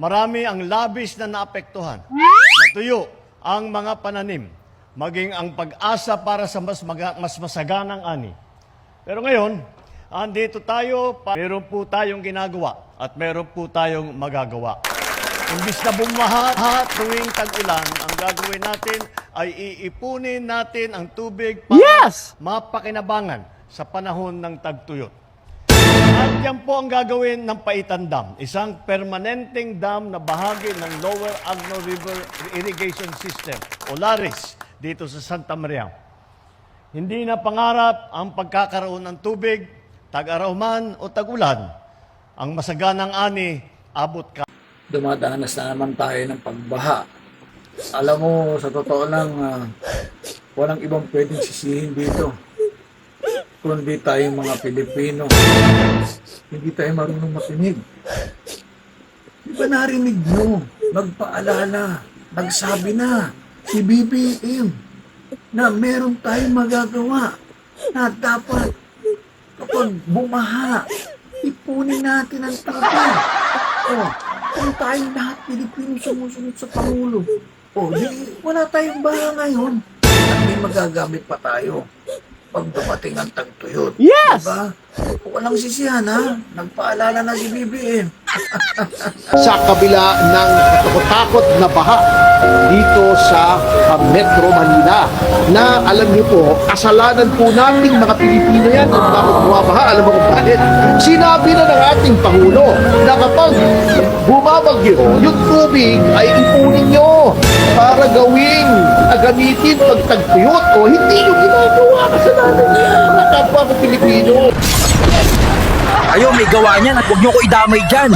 marami ang labis na naapektuhan. Natuyo ang mga pananim, maging ang pag-asa para sa mas, maga- mas masaganang ani. Pero ngayon, andito tayo, meron po tayong ginagawa at meron po tayong magagawa. Imbis na bumaha ha, tuwing tag-ulan, ang gagawin natin ay iipunin natin ang tubig para Yes! mapakinabangan sa panahon ng tagtuyot. Yan po ang gagawin ng Paitan Dam, isang permanenteng dam na bahagi ng Lower Agno River Irrigation System o LARIS dito sa Santa Maria. Hindi na pangarap ang pagkakaroon ng tubig, tag-araw man o tag-ulan. Ang masaganang ani, abot ka. dumadanas na naman tayo ng pagbaha. Alam mo, sa totoo lang, ah, walang ibang pwedeng sisihin dito. Kundi tayong mga Pilipino. Hindi tayo marunong makinig. Di ba narinig nyo? Nagpaalala, nagsabi na si BBM na meron tayong magagawa na dapat kapag bumaha, ipunin natin ang tubig. Oh, kung tayo lahat Pilipino sumusunod sa Pangulo, oh, di, wala tayong baha ngayon. At may magagamit pa tayo pag dumating ang tagtuyot. Yes! Diba? Walang sisihan ha. Nagpaalala na si BBM. sa kabila ng takot na baha dito sa uh, Metro Manila na alam niyo po, kasalanan po nating mga Pilipino yan kung bakit bumabaha. Alam mo kung bakit? Sinabi na ng ating Pangulo na kapag bumabagyo, yung tubig ay ipunin nyo para gawing gamitin pag tagtuyot o hindi nyo ginagawa mga kapwa ko Pilipino. Kayo may gawa niyan at huwag niyo ko idamay dyan.